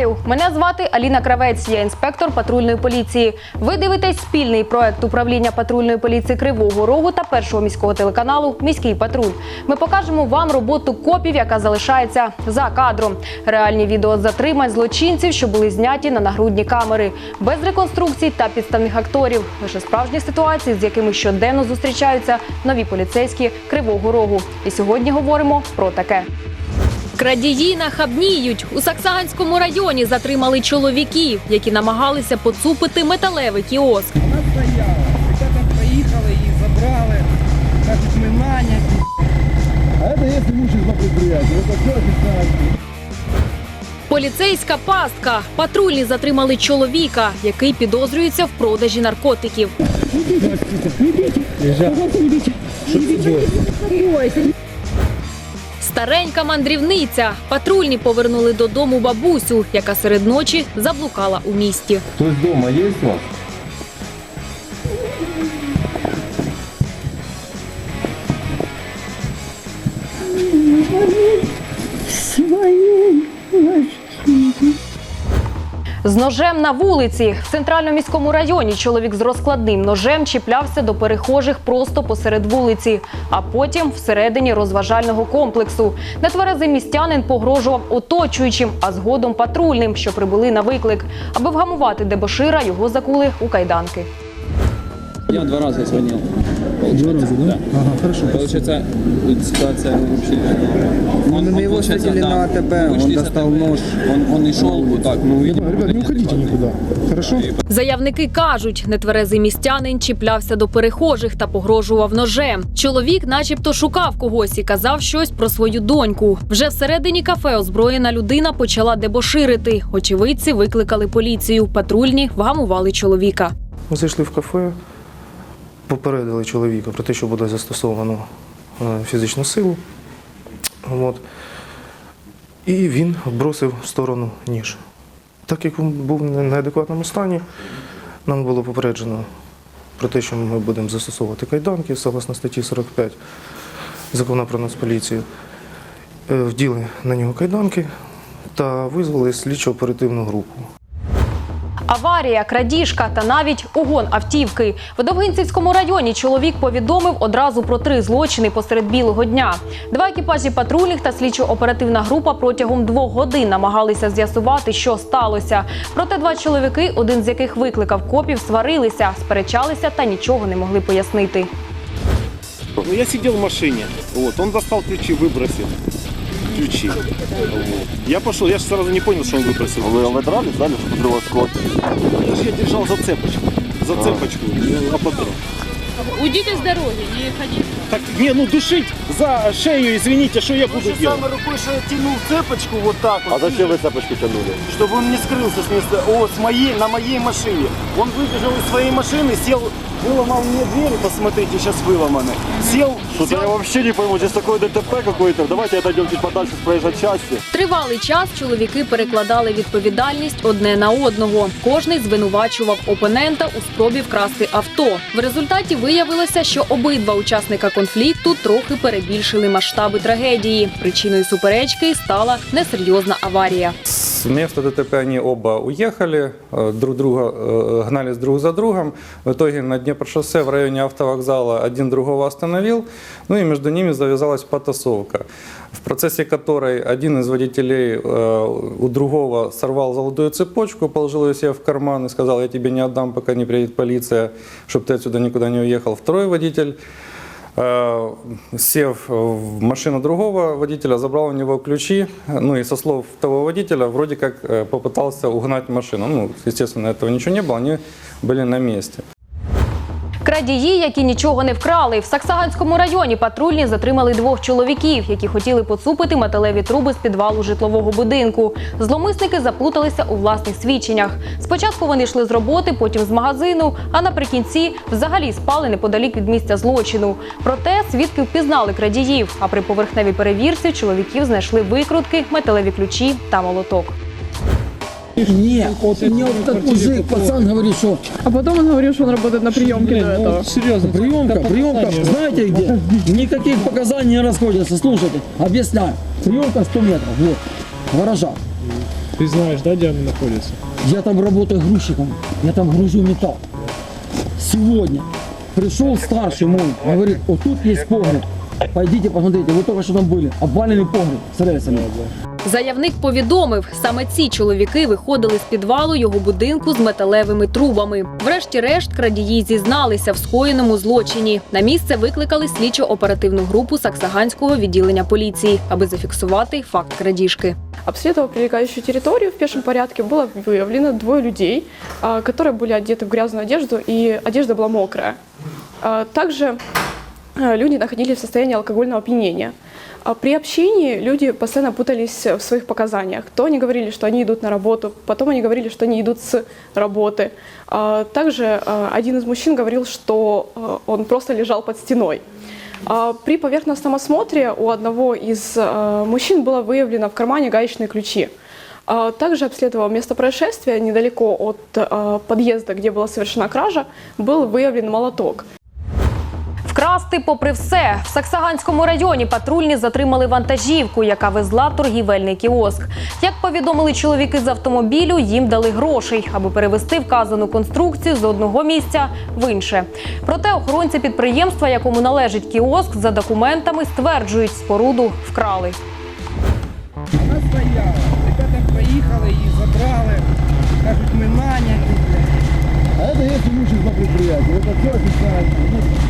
Вітаю! Мене звати Аліна Кравець. Я інспектор патрульної поліції. Ви дивитесь спільний проект управління патрульної поліції Кривого Рогу та першого міського телеканалу Міський патруль. Ми покажемо вам роботу копів, яка залишається за кадром. Реальні відео затримань злочинців, що були зняті на нагрудні камери, без реконструкцій та підставних акторів. Лише справжні ситуації, з якими щоденно зустрічаються нові поліцейські Кривого Рогу. І сьогодні говоримо про таке. Крадії нахабніють. У Саксаганському районі затримали чоловіків, які намагалися поцупити металевий кіоск. Вона стояла. Ребята приїхали, її забрали. Кажуть, ми наняті. А имущество предприятия. Это все официально. Поліцейська пастка. Патрульні затримали чоловіка, який підозрюється в продажі наркотиків. Старенька мандрівниця. Патрульні повернули додому бабусю, яка серед ночі заблукала у місті. Хтось вдома дома есть у вас? З ножем на вулиці в центральному міському районі чоловік з розкладним ножем чіплявся до перехожих просто посеред вулиці, а потім всередині розважального комплексу. Нетверезий містянин погрожував оточуючим, а згодом патрульним, що прибули на виклик. Аби вгамувати дебошира, його закули у кайданки. Я два раза звонил. Два раза, да? Ага, хорошо. Получается, тут ситуация вообще... Он, Мы его получается, встретили на АТБ, мы он вышли с достал АТБ, нож. Он, он и шел вот так, ну, видимо... Ребят, не уходите никуда. Хорошо? Заявники кажуть, нетверезий містянин чіплявся до перехожих та погрожував ножем. Чоловік, начебто, шукав когось і казав щось про свою доньку. Вже всередині кафе озброєна людина почала дебоширити. Очевидці викликали поліцію. Патрульні вгамували чоловіка. Ми зайшли в кафе, попередили чоловіка про те, що буде застосовано е, фізичну силу. От. І він бросив в сторону ніж. Так як він був в неадекватному стані, нам було попереджено про те, що ми будемо застосовувати кайданки согласно статті 45 закону про нацполіцію. Е, Вділи на нього кайданки та визвали слідчо оперативну групу. Аварія, крадіжка та навіть угон автівки. В Довгинцівському районі чоловік повідомив одразу про три злочини посеред білого дня. Два екіпажі патрульних та слідчо-оперативна група протягом двох годин намагалися з'ясувати, що сталося. Проте два чоловіки, один з яких викликав копів, сварилися, сперечалися та нічого не могли пояснити. Ну, я сидел в машине, вот, он достал ключи, выбросил ключи. Вот. Я пошел, я же сразу не понял, что он выбросил. Вы, вы дрались, да, чтобы вас скот? Я же я держал за цепочку, за цепочку, ну, ободрал. Уйдите с дороги, не ходите. Так, не, ну душить за шею, извините, что я буду делать? самой рукой, что я тянул цепочку вот так А вот, зачем вы цепочку тянули? чтобы он не скрылся с места, о, с моей, на моей машине. Он выбежал из своей машины, сел, выломал мне дверь, посмотрите, сейчас выломаны. Сел, Что-то я вообще не пойму, здесь такое ДТП какое-то. Давайте отойдем чуть подальше с проезжей части. Тривалий час чоловіки перекладали відповідальність одне на одного. Кожний звинувачував опонента у спробі вкрасти авто. В результаті виявилося, що обидва учасника конфлікту трохи перебільшили масштаби трагедії. Причиною суперечки стала несерйозна аварія. С места ДТП они оба уехали, э, друг друга э, гнались друг за другом. В итоге на Днепр-шоссе в районе автовокзала один другого остановил, ну и между ними завязалась потасовка, в процессе которой один из водителей э, у другого сорвал золотую цепочку, положил ее себе в карман и сказал, я тебе не отдам, пока не приедет полиция, чтобы ты отсюда никуда не уехал. Второй водитель Э, Сев в машину другого водителя, забрал у него ключи, ну и со слов того водителя вроде как э, попытался угнать машину. Ну, естественно, этого ничего не было, они были на месте. Крадії, які нічого не вкрали. В Саксаганському районі патрульні затримали двох чоловіків, які хотіли поцупити металеві труби з підвалу житлового будинку. Зломисники заплуталися у власних свідченнях. Спочатку вони йшли з роботи, потім з магазину, а наприкінці взагалі спали неподалік від місця злочину. Проте свідки впізнали крадіїв. А при поверхневій перевірці чоловіків знайшли викрутки, металеві ключі та молоток. Нет, вот мне вот этот мужик, пацан говорит, что... А потом он говорил, что он работает на приемке до этого. Серьезно, приемка, приемка, знаете где? Никаких показаний не расходятся. Слушайте, объясняю. Приемка 100 метров, вот, в гаражах. Ты знаешь, да, где она находится? Я там работаю грузчиком, я там грузю металл. Сегодня пришел старший мой, говорит, вот тут есть погреб. Пойдите посмотрите, вы только что там были. Обваленный погреб с рельсами. Заявник повідомив, саме ці чоловіки виходили з підвалу його будинку з металевими трубами. Врешті-решт, крадії зізналися в скоєному злочині. На місце викликали слідчо-оперативну групу Саксаганського відділення поліції, аби зафіксувати факт крадіжки. Обследовав прилегающую территорию в пешем порядке. Было выявлено двое людей, а, которые были одеты в грязную одежду, и одежда была мокрая. А, Также а, люди находились в состоянии алкогольного опьянения. А При общении люди постоянно путались в своих показаниях. То они говорили, что они идут на работу, потом они говорили, что они идут с работы. А, Также а, один из мужчин говорил, что он просто лежал под стеной. А, При поверхностном осмотре у одного из мужчин было выявлено в кармане гаечные ключи. Также обследовал место происшествия недалеко от подъезда, где была совершена кража, был выявлен молоток. Вкрасти попри все в Саксаганському районі патрульні затримали вантажівку, яка везла торгівельний кіоск. Як повідомили чоловіки з автомобілю, їм дали грошей, аби перевести вказану конструкцію з одного місця в інше. Проте охоронці підприємства, якому належить кіоск, за документами стверджують, споруду вкрали. Вона стояла. Ребята проїхали, її забрали. Кажуть, ми наняті. А это есть имущество предприятия. Это все официально.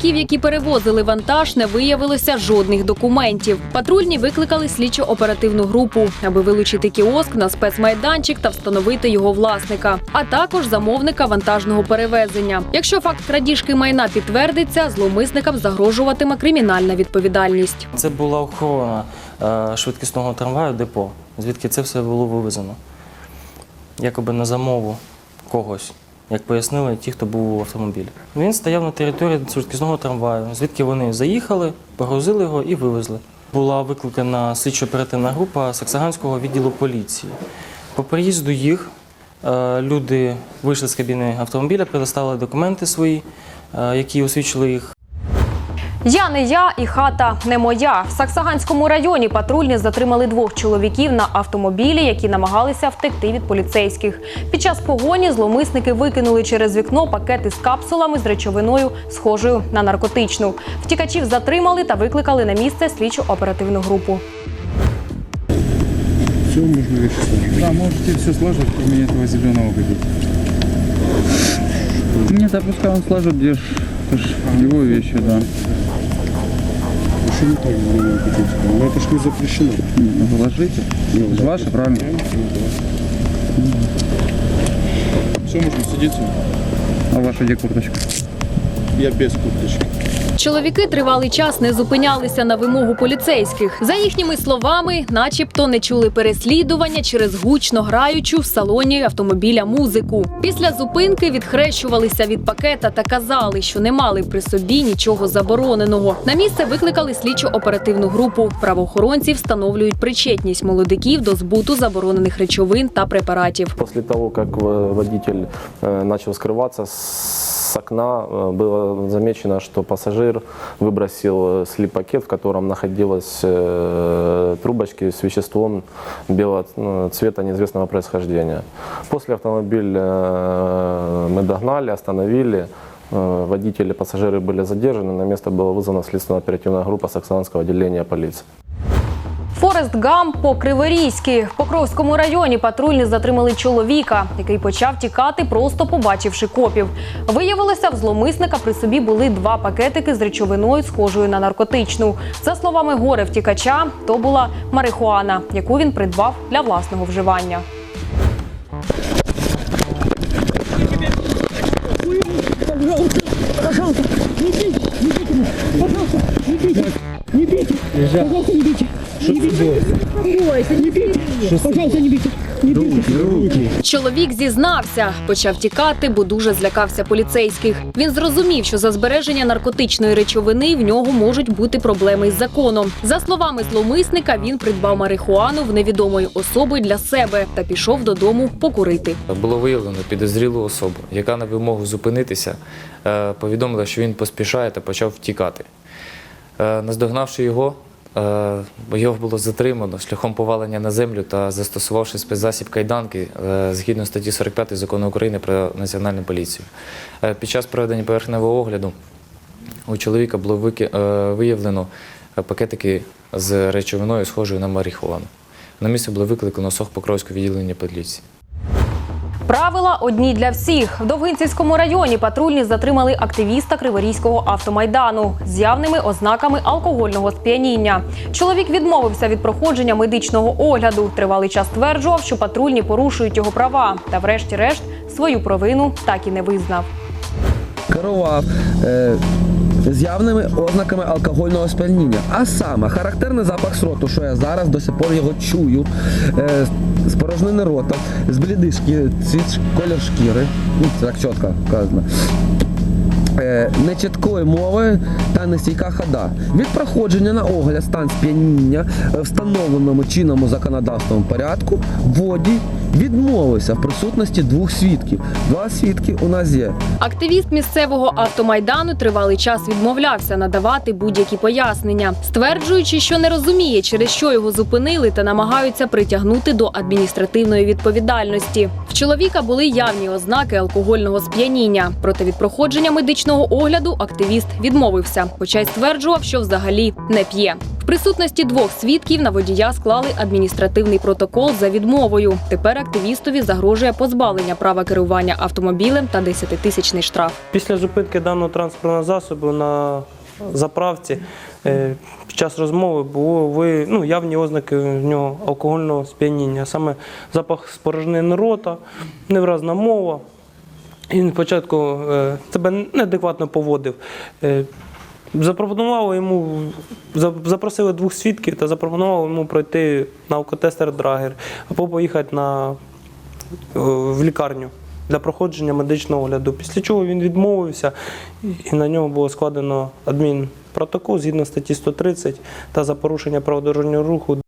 В чоловіків, які перевозили вантаж, не виявилося жодних документів. Патрульні викликали слідчо-оперативну групу, аби вилучити кіоск на спецмайданчик та встановити його власника, а також замовника вантажного перевезення. Якщо факт крадіжки майна підтвердиться, зловмисникам загрожуватиме кримінальна відповідальність. це була охорона е, швидкісного трамваю депо, звідки це все було вивезено. Якоби на замову когось, як пояснили ті, хто був у автомобілі. Він стояв на території швидкісного трамваю, звідки вони заїхали, погрузили його і вивезли. Була викликана слідчо-оперативна група Саксаганського відділу поліції. По приїзду їх е, люди вийшли з кабіни автомобіля, предоставили документи свої, е, які освідчили їх Я не я і хата не моя. В Саксаганському районі патрульні затримали двох чоловіків на автомобілі, які намагалися втекти від поліцейських. Під час погоні зловмисники викинули через вікно пакети з капсулами з речовиною, схожою на наркотичну. Втікачів затримали та викликали на місце слідчо-оперативну групу. Все можно вещи сложить. Да, можете все сложить, кроме этого зеленого купить. Нет, а пускай он сложит, где ж, это ж его вещи, да. Почему так купить? Ну это ж не запрещено. Ну, Положите. Это ж ваше, правильно? Все, можно сидеть. А ваша где курточка? Я без курточки. Чоловіки тривалий час не зупинялися на вимогу поліцейських. За їхніми словами, начебто не чули переслідування через гучно граючу в салоні автомобіля музику. Після зупинки відхрещувалися від пакета та казали, що не мали при собі нічого забороненого. На місце викликали слідчо-оперативну групу. Правоохоронці встановлюють причетність молодиків до збуту заборонених речовин та препаратів. После того, как э, водитель э, начал скрываться, с Окна э, было замечено, что пассажир выбросил э, слип-пакет, в котором находилась э, трубочки с веществом белого цвета неизвестного происхождения. После автомобиль мы догнали, остановили. Водители и пассажиры были задержаны. На место была вызвана следственно-оперативная группа Саксанского отделения полиции. Форест Гам по Криворізьки. В Покровському районі патрульні затримали чоловіка, який почав тікати, просто побачивши копів. Виявилося, в зломисника при собі були два пакетики з речовиною, схожою на наркотичну. За словами горе втікача, то була марихуана, яку він придбав для власного вживання. Не бейте, не бейте меня. Пожалуйста, не бейте. Не бейте. Не бейте. Не бейте. Не бейте. Пожалуйста, не бейте. Чоловік зізнався, почав тікати, бо дуже злякався поліцейських. Він зрозумів, що за збереження наркотичної речовини в нього можуть бути проблеми із законом. За словами зловмисника, він придбав марихуану в невідомої особи для себе та пішов додому покурити. Було виявлено підозрілу особу, яка на вимогу зупинитися е, повідомила, що він поспішає та почав втікати. Е, Наздогнавши його, його було затримано шляхом повалення на землю та застосувавши спецзасіб кайданки е, згідно статті 45 закону України про національну поліцію. Е, Під час проведення поверхневого огляду у чоловіка було е, виявлено е, пакетики з речовиною, схожою на марихуану. На місце було викликано Сохпокровське відділення поліції. Правила одні для всіх. В Довгинцівському районі патрульні затримали активіста Криворізького автомайдану з явними ознаками алкогольного сп'яніння. Чоловік відмовився від проходження медичного огляду. Тривалий час стверджував, що патрульні порушують його права. Та, врешті-решт, свою провину так і не визнав. керував е, з явними ознаками алкогольного сп'яніння. А саме характерний запах сроту, що я зараз до сих пор його чую, е, з рота, з блідий шкіри, колір шкіри, ну, це так чітко вказано. Е, Нечіткої мови та нестійка хода. Від проходження на огляд стан сп'яніння е, встановленому чинному законодавством порядку водій відмовився в присутності двох свідків. Два свідки у нас є. Активіст місцевого автомайдану тривалий час відмовлявся надавати будь-які пояснення, стверджуючи, що не розуміє, через що його зупинили та намагаються притягнути до адміністративної відповідальності. В чоловіка були явні ознаки алкогольного сп'яніння. Проте від проходження медичного огляду активіст відмовився, хоча й стверджував, що взагалі не п'є. В присутності двох свідків на водія склали адміністративний протокол за відмовою. Тепер активістові загрожує позбавлення права керування автомобілем та 10-тисячний штраф. Після зупинки даного транспортного засобу на заправці е, під час розмови було ви, ну, явні ознаки в нього алкогольного сп'яніння, саме запах спорожнини рота, невразна мова. Він спочатку е, себе неадекватно поводив. Запропонували йому, запросили двох свідків та запропонували йому пройти на алкотестер Драгер або поїхати на, е, в лікарню для проходження медичного огляду. Після чого він відмовився і на нього було складено адмінпротокол згідно статті 130 та за порушення праводорожнього руху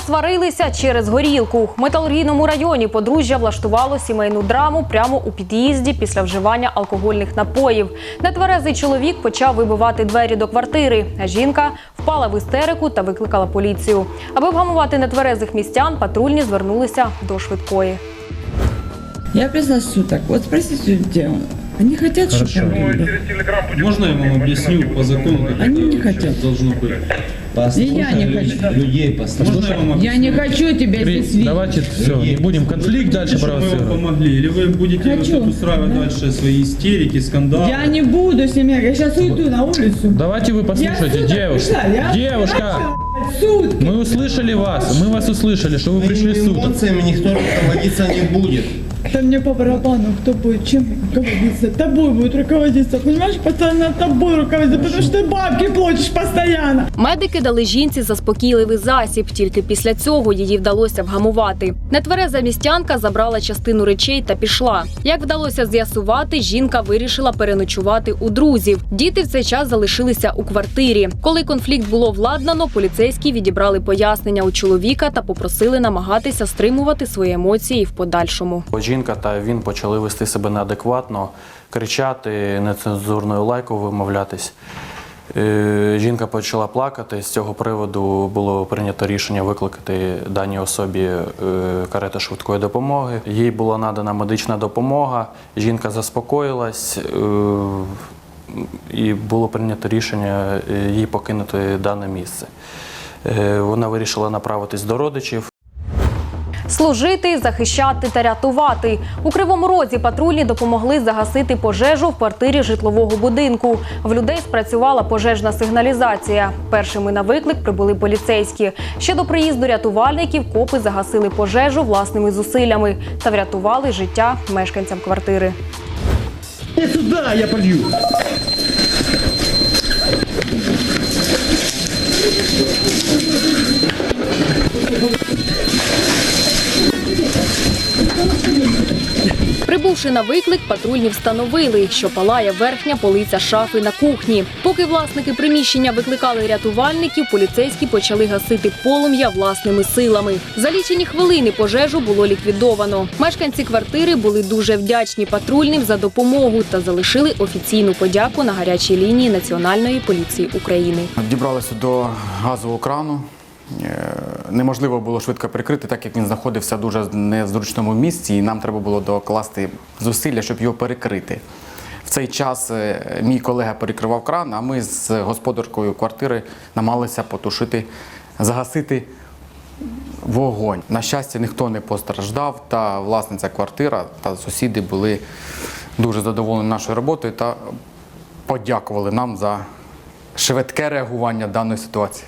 Посварилися через горілку. В металургійному районі подружжя влаштувало сімейну драму прямо у під'їзді після вживання алкогольних напоїв. Нетверезий чоловік почав вибивати двері до квартири. А жінка впала в істерику та викликала поліцію. Аби вгамувати нетверезих містян, патрульні звернулися до швидкої. Я пришла суток. Вот спросите у тебя. Они хотят, чтобы я была? Можно я вам объясню по закону, как Они это не хотят. должно быть? И я не хочу. Людей Можно я вам Я не хочу тебя здесь видеть. Давайте все, не будем конфликт дальше провоцировать. Мы вам помогли, или вы будете Хочу. тут устраивать дальше свои истерики, скандалы? Я не буду с ними. Я сейчас уйду на улицу. Давайте вы послушайте, девушка. пришла, я- Девушка, Сутки. мы услышали вас, мы вас услышали, что вы пришли суток. Эмоциями никто руководиться не будет. Да мне по барабану, кто будет чем руководиться. Тобой будет руководиться. Понимаешь, постоянно тобой руководиться, потому что ты бабки платишь постоянно. Медики дали жінці заспокійливий засіб. Тільки після цього її вдалося вгамувати. Нетвереза містянка забрала частину речей та пішла. Як вдалося з'ясувати, жінка вирішила переночувати у друзів. Діти в цей час залишилися у квартирі. Коли конфлікт було владнано, поліцейські відібрали пояснення у чоловіка та попросили намагатися стримувати свої емоції в подальшому. Жінка та він почали вести себе неадекватно, кричати, нецензурною лайкою вимовлятись. Е, Жінка почала плакати. З цього приводу було прийнято рішення викликати даній особі е, карету швидкої допомоги. Їй була надана медична допомога. Жінка заспокоїлась е, і було прийнято рішення їй покинути дане місце. Вона вирішила направитись до родичів. Служити, захищати та рятувати у кривому розі патрульні допомогли загасити пожежу в квартирі житлового будинку. В людей спрацювала пожежна сигналізація. Першими на виклик прибули поліцейські. Ще до приїзду рятувальників копи загасили пожежу власними зусиллями та врятували життя мешканцям квартири. Сюда я полью. Прибувши на виклик, патрульні встановили, що палає верхня полиця шафи на кухні. Поки власники приміщення викликали рятувальників, поліцейські почали гасити полум'я власними силами. За лічені хвилини пожежу було ліквідовано. Мешканці квартири були дуже вдячні патрульним за допомогу та залишили офіційну подяку на гарячій лінії Національної поліції України. Дібралися до газового крану. Неможливо було швидко прикрити, так як він знаходився дуже незручному місці, і нам треба було докласти зусилля, щоб його перекрити. В цей час е, мій колега перекривав кран, а ми з господаркою квартири намагалися потушити, загасити вогонь. На щастя, ніхто не постраждав, та власниця квартира та сусіди були дуже задоволені нашою роботою та подякували нам за швидке реагування даної ситуації.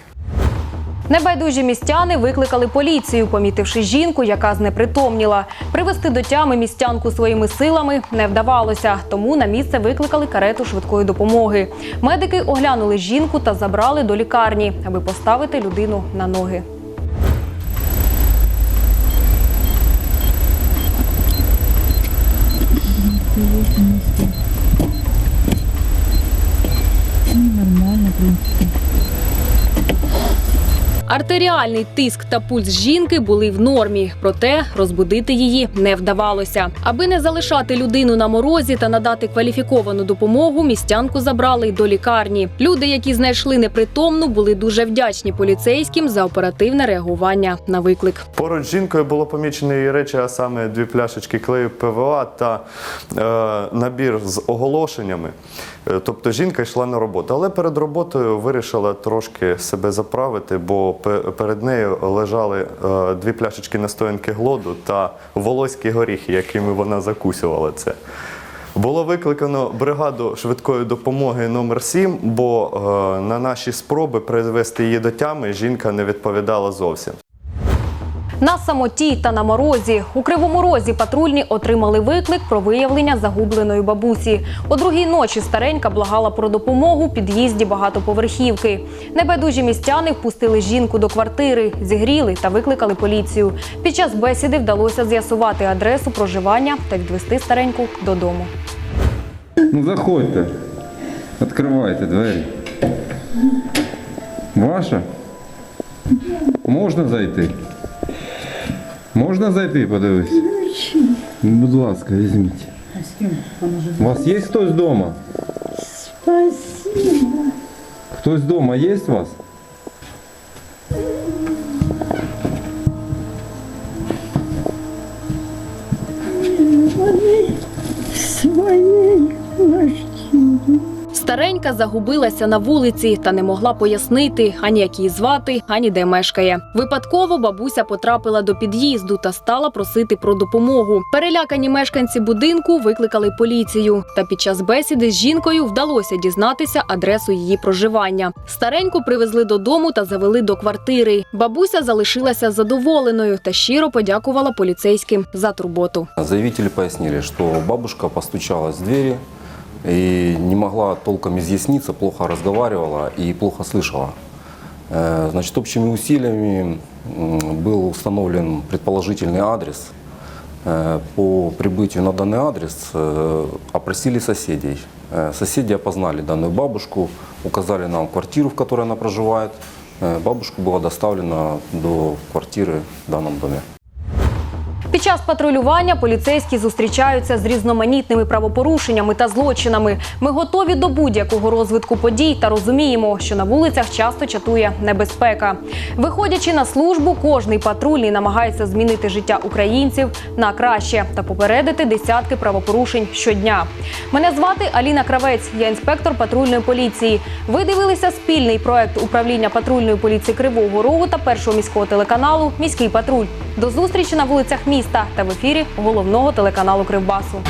Небайдужі містяни викликали поліцію, помітивши жінку, яка знепритомніла. Привести до тями містянку своїми силами не вдавалося, тому на місце викликали карету швидкої допомоги. Медики оглянули жінку та забрали до лікарні, аби поставити людину на ноги. Артеріальний тиск та пульс жінки були в нормі, проте розбудити її не вдавалося. Аби не залишати людину на морозі та надати кваліфіковану допомогу, містянку забрали до лікарні. Люди, які знайшли непритомну, були дуже вдячні поліцейським за оперативне реагування на виклик. Поруч жінкою було помічені її речі, а саме дві пляшечки клею ПВА та е, набір з оголошеннями. Е, Тобто жінка йшла на роботу, але перед роботою вирішила трошки себе заправити, бо перед нею лежали е, дві пляшечки настоянки глоду та волоські горіхи, якими вона закусувала це. Було викликано бригаду швидкої допомоги номер 7 бо е, на наші спроби привести її до тями жінка не відповідала зовсім. На самоті та на морозі у кривому розі патрульні отримали виклик про виявлення загубленої бабусі. О другій ночі старенька благала про допомогу під'їзді багатоповерхівки. Небайдужі містяни впустили жінку до квартири, зігріли та викликали поліцію. Під час бесіди вдалося з'ясувати адресу проживання та відвести стареньку додому. Ну заходьте. Відкривайте двері. Ваша? Можна зайти? Можна зайти, подивитися? Будь ласка, візьміть. У вас є хтось вдома? Спасибо. Хтось вдома є у вас? Старенька загубилася на вулиці та не могла пояснити ані як її звати, ані де мешкає. Випадково бабуся потрапила до під'їзду та стала просити про допомогу. Перелякані мешканці будинку викликали поліцію. Та під час бесіди з жінкою вдалося дізнатися адресу її проживання. Стареньку привезли додому та завели до квартири. Бабуся залишилася задоволеною та щиро подякувала поліцейським за турботу. Заявители пояснили, что бабушка постучалась в двери и не могла толком изъясниться, плохо разговаривала и плохо слышала. Э, Значит, общими усилиями м, был установлен предположительный адрес. Э, По прибытию на данный адрес э, опросили соседей. Э, Соседи опознали данную бабушку, указали нам квартиру, в которой она проживает. Э, Бабушка была доставлена до квартиры в данном доме. Під час патрулювання поліцейські зустрічаються з різноманітними правопорушеннями та злочинами. Ми готові до будь-якого розвитку подій та розуміємо, що на вулицях часто чатує небезпека. Виходячи на службу, кожний патрульний намагається змінити життя українців на краще та попередити десятки правопорушень щодня. Мене звати Аліна Кравець, я інспектор патрульної поліції. Ви дивилися спільний проект управління патрульної поліції Кривого Рогу та першого міського телеканалу Міський патруль. До зустрічі на вулицях міста та в ефірі головного телеканалу Кривбасу.